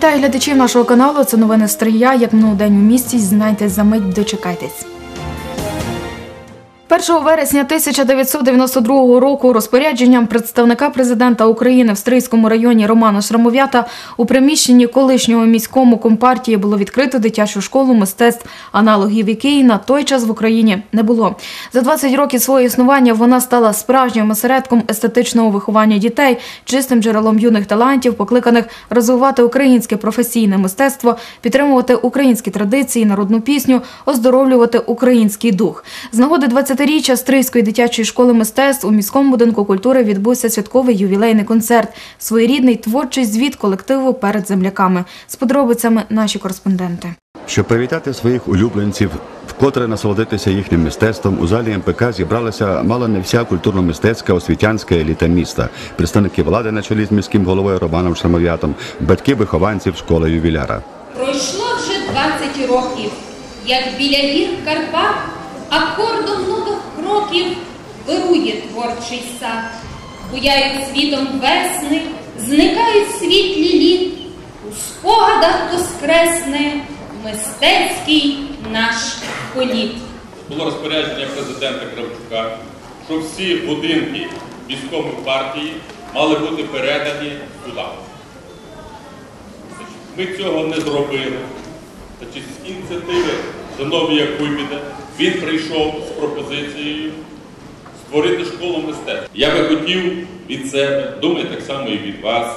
Вітаю глядачів нашого каналу. Це новини Стрия. Як минув день у місті, Знайте за мить, дочекайтесь. 1 вересня 1992 року розпорядженням представника президента України в Стрийському районі Романа Шрамовята у приміщенні колишнього міському компартії було відкрито дитячу школу мистецтв, аналогів якої на той час в Україні не було. За 20 років свого існування вона стала справжнім осередком естетичного виховання дітей, чистим джерелом юних талантів, покликаних розвивати українське професійне мистецтво, підтримувати українські традиції, народну пісню, оздоровлювати український дух. З нагоди 20-річчя Стрийської дитячої школи мистецтв у міському будинку культури відбувся святковий ювілейний концерт, своєрідний творчий звіт колективу перед земляками. З подробицями наші кореспонденти. Щоб привітати своїх улюбленців, вкотре насолодитися їхнім мистецтвом, у залі МПК зібралася мало не вся культурно-мистецька освітянська еліта міста, представники влади на чолі з міським головою Романом Шрамов'ятом, батьки вихованців школи ювіляра. Пройшло вже 20 років, як біля гір Карпат акордом кроків вирує творчий сад, буяють світом весни, зникають світлі літ, у спогадах воскресне мистецький наш політ. було розпорядження президента Кравчука, що всі будинки військової партії мали бути передані сюди. Ми цього не зробили. Ініціативи Зиновія Куйбіда він прийшов з пропозицією створити школу мистецтв. Я би хотів від себе, думаю, так само і від вас,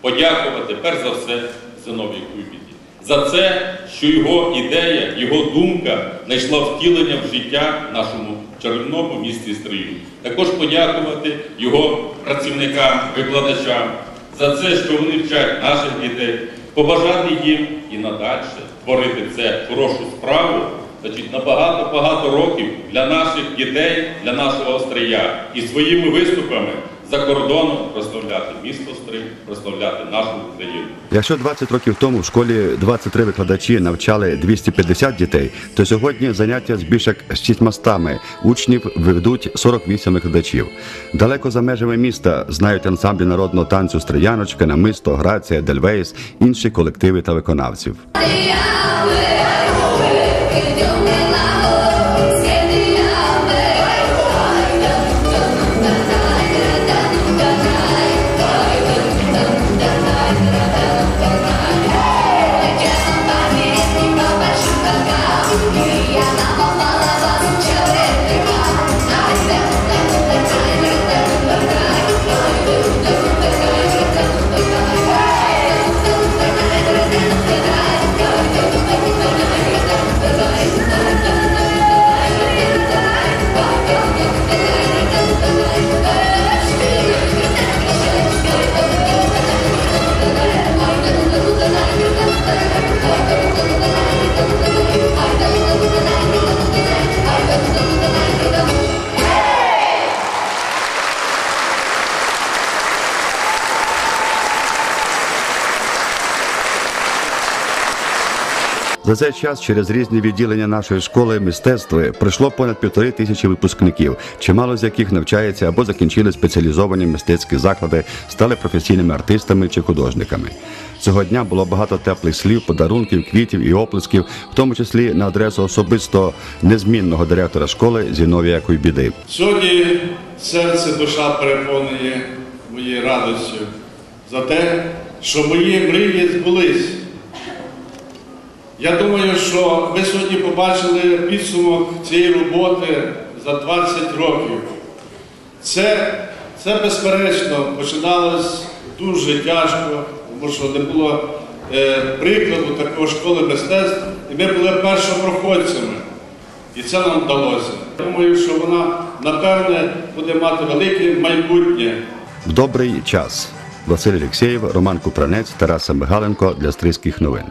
подякувати перш за все Зиновію Куйбіді за це, що його ідея, його думка знайшла втілення в життя нашому чарівному місті Стрию. Також подякувати його працівникам, викладачам за це, що вони вчать наших дітей, побажати їм і надалі творити це хорошу справу, значить, на багато-багато років для наших дітей, для нашого острия. І своїми виступами за кордоном прославляти місто Стрий, прославляти нашу Україну. Якщо 20 років тому в школі 23 викладачі навчали 250 дітей, то сьогодні заняття з більш як 600 учнів ведуть 48 викладачів. Далеко за межами міста знають ансамблі народного танцю Стрияночка, Намисто, Грація, Дельвейс, інші колективи та виконавців. За цей час через різні відділення нашої школи мистецтва пройшло понад півтори тисячі випускників, чимало з яких навчається або закінчили спеціалізовані мистецькі заклади, стали професійними артистами чи художниками. Цього дня було багато теплих слів, подарунків, квітів і оплесків, в тому числі на адресу особисто незмінного директора школи Зіновія Куйбіди. Сьогодні серце душа переповнює моєю радістю за те, що мої мрії збулись. Я думаю, що ви сьогодні побачили підсумок цієї роботи за 20 років. Це, це безперечно, починалось дуже тяжко, тому що не було е, прикладу такої школи мистецтв, і ми були першопроходцями. І це нам вдалося. Думаю, що вона, напевне, буде мати велике майбутнє. В добрий час. Василь Алєксєєв, Роман Купранець, Тараса Мигаленко для Стрийських новин.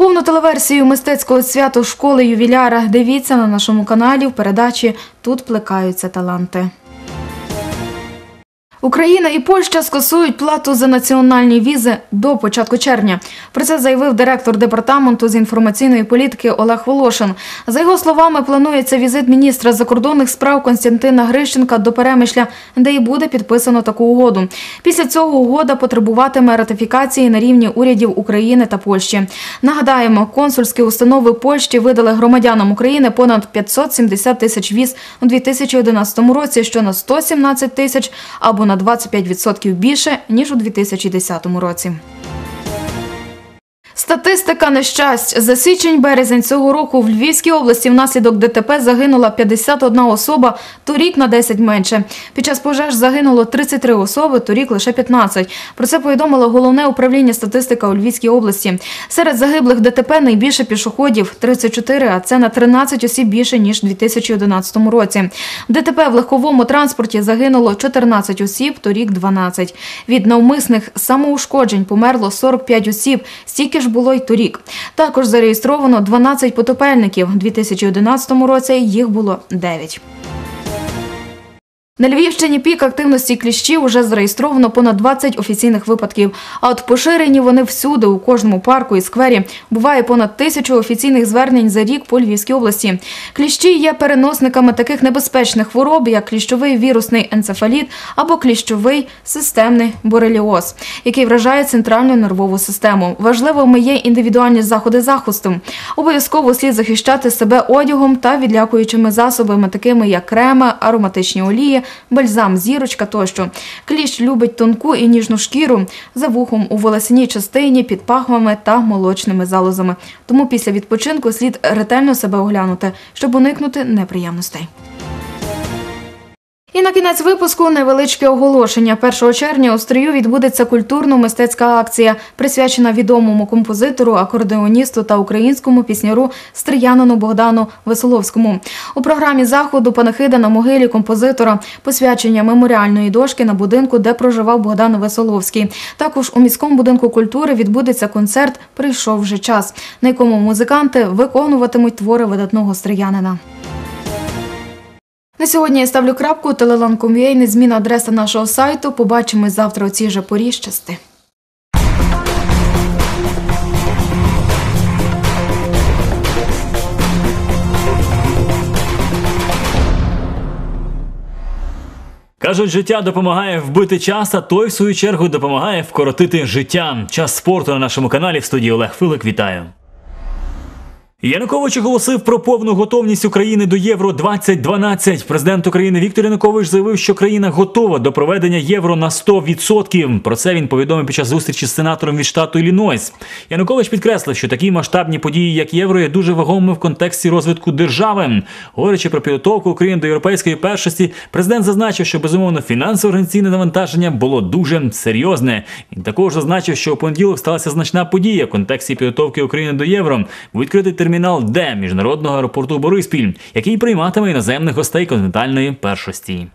Повну телеверсію мистецького святу школи ювіляра дивіться на нашому каналі в передачі Тут плекаються таланти. Україна і Польща скасують плату за національні візи до початку червня. Про це заявив директор департаменту з інформаційної політики Олег Волошин. За його словами, планується візит міністра закордонних справ Константина Грищенка до Перемишля, де і буде підписано таку угоду. Після цього угода потребуватиме ратифікації на рівні урядів України та Польщі. Нагадаємо, консульські установи Польщі видали громадянам України понад 570 тисяч віз у 2011 році, що на 117 тисяч або на 25% більше ніж у 2010 році. Статистика нещасть. За січень-березень цього року в Львівській області внаслідок ДТП загинула 51 особа, торік на 10 менше. Під час пожеж загинуло 33 особи, торік лише 15. Про це повідомило головне управління статистика у Львівській області. Серед загиблих ДТП найбільше пішоходів 34, а це на 13 осіб більше ніж у 2011 році. В ДТП в легковому транспорті загинуло 14 осіб, торік 12. Від навмисних самоушкоджень померло 45 осіб, стільки ж було й торік. Також зареєстровано 12 потопельників. У 2011 році їх було 9. На Львівщині пік активності кліщів уже зареєстровано понад 20 офіційних випадків. А от поширені вони всюди, у кожному парку і сквері. Буває понад тисячу офіційних звернень за рік по Львівській області. Кліщі є переносниками таких небезпечних хвороб, як кліщовий вірусний енцефаліт або кліщовий системний бореліоз, який вражає центральну нервову систему. Важливими є індивідуальні заходи захисту. Обов'язково слід захищати себе одягом та відлякуючими засобами, такими як креми, ароматичні олії, бальзам, зірочка тощо. Кліщ любить тонку і ніжну шкіру за вухом у волосяній частині, під пахвами та молочними залозами. Тому після відпочинку слід ретельно себе оглянути, щоб уникнути неприємностей. І на кінець випуску невеличке оголошення. 1 червня у Стрию відбудеться культурно-мистецька акція, присвячена відомому композитору, акордеоністу та українському пісняру Стріянину Богдану Веселовському. У програмі заходу панахида на могилі композитора, посвячення меморіальної дошки на будинку, де проживав Богдан Веселовський. Також у міському будинку культури відбудеться концерт Прийшов вже час, на якому музиканти виконуватимуть твори видатного стріянина. На сьогодні я ставлю крапку. Телелан.com.ua, незмінна адреса нашого сайту. Побачимось завтра у цій же порі. Кажуть, життя допомагає вбити час, а той, в свою чергу, допомагає вкоротити життя. Час спорту на нашому каналі в студії Олег Филик. Вітаю. Янукович оголосив про повну готовність України до Євро 2012. Президент України Віктор Янукович заявив, що країна готова до проведення євро на 100%. Про це він повідомив під час зустрічі з сенатором від штату Іллінойс. Янукович підкреслив, що такі масштабні події, як євро, є дуже вагомими в контексті розвитку держави. Говорячи про підготовку України до європейської першості, президент зазначив, що безумовно фінансово організаційне навантаження було дуже серйозне. Він також зазначив, що у понеділок сталася значна подія в контексті підготовки України до євро. Відкритий термінал Д міжнародного аеропорту Бориспіль, який прийматиме іноземних гостей континентальної першості.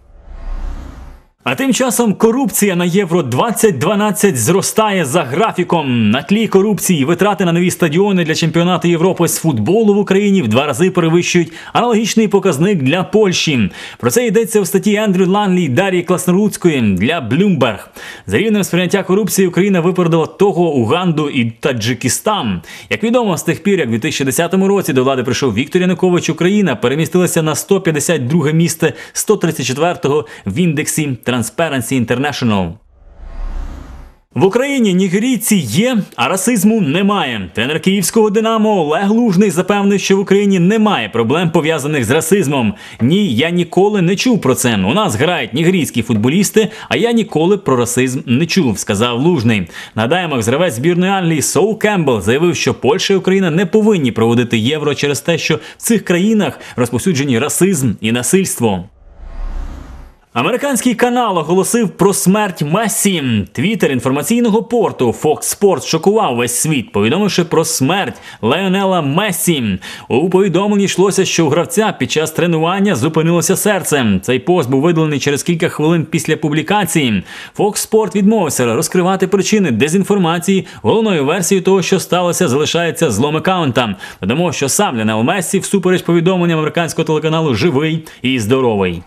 А тим часом корупція на Євро 2012 зростає за графіком. На тлі корупції витрати на нові стадіони для чемпіонату Європи з футболу в Україні в два рази перевищують аналогічний показник для Польщі. Про це йдеться в статті Ендрю Ланлі і Дар'ї Класнорудської для Bloomberg. За рівнем сприйняття корупції Україна випередила того Уганду і Таджикистан. Як відомо, з тих пір, як в 2010 році до влади прийшов Віктор Янукович, Україна перемістилася на 152 місце 134-го в індексі Transparency International. В Україні нігерійці є, а расизму немає. Тренер київського Динамо Олег Лужний запевнив, що в Україні немає проблем пов'язаних з расизмом. Ні, я ніколи не чув про це. У нас грають нігерійські футболісти, а я ніколи про расизм не чув, сказав Лужний. Нагадаємо, гравець збірної Англії Соу Кембл заявив, що Польща і Україна не повинні проводити євро через те, що в цих країнах розповсюджені расизм і насильство. Американський канал оголосив про смерть Мессі. Твіттер інформаційного порту Fox Sports шокував весь світ, повідомивши про смерть Леонела Мессі. У повідомленні йшлося, що у гравця під час тренування зупинилося серце. Цей пост був видалений через кілька хвилин після публікації. Fox Sport відмовився розкривати причини дезінформації. Головною версією того, що сталося, залишається злом аккаунта. Додамо, що сам Леонел Мессі, всупереч повідомленням американського телеканалу, живий і здоровий.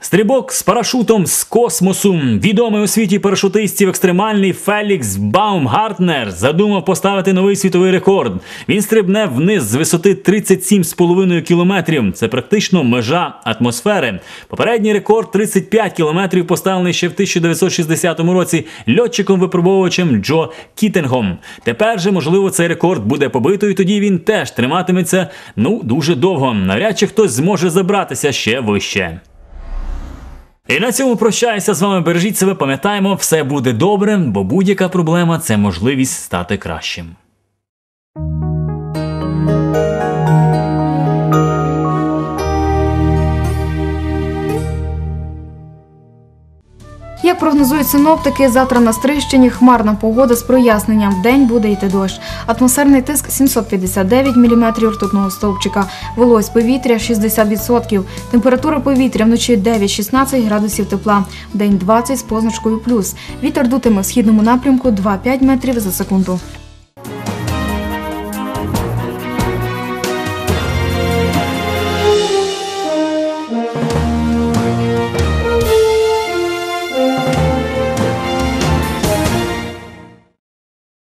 Стрибок з парашутом з космосу. Відомий у світі парашутистів екстремальний Фелікс Баумгартнер задумав поставити новий світовий рекорд. Він стрибне вниз з висоти 37,5 кілометрів. Це практично межа атмосфери. Попередній рекорд 35 кілометрів поставлений ще в 1960 році льотчиком-випробовувачем Джо Кітингом. Тепер же, можливо, цей рекорд буде побито, і тоді він теж триматиметься ну дуже довго. Навряд чи хтось зможе забратися ще вище. І на цьому прощаюся з вами. Бережіть себе, пам'ятаємо, все буде добре, бо будь-яка проблема це можливість стати кращим. Прогнозують синоптики, завтра на Стрищині хмарна погода з проясненням. В день буде йти дощ. Атмосферний тиск 759 мм ртутного стовпчика. Волось повітря 60%. Температура повітря вночі 9-16 градусів тепла. В день 20 з позначкою плюс. Вітер дутиме в східному напрямку 2-5 метрів за секунду.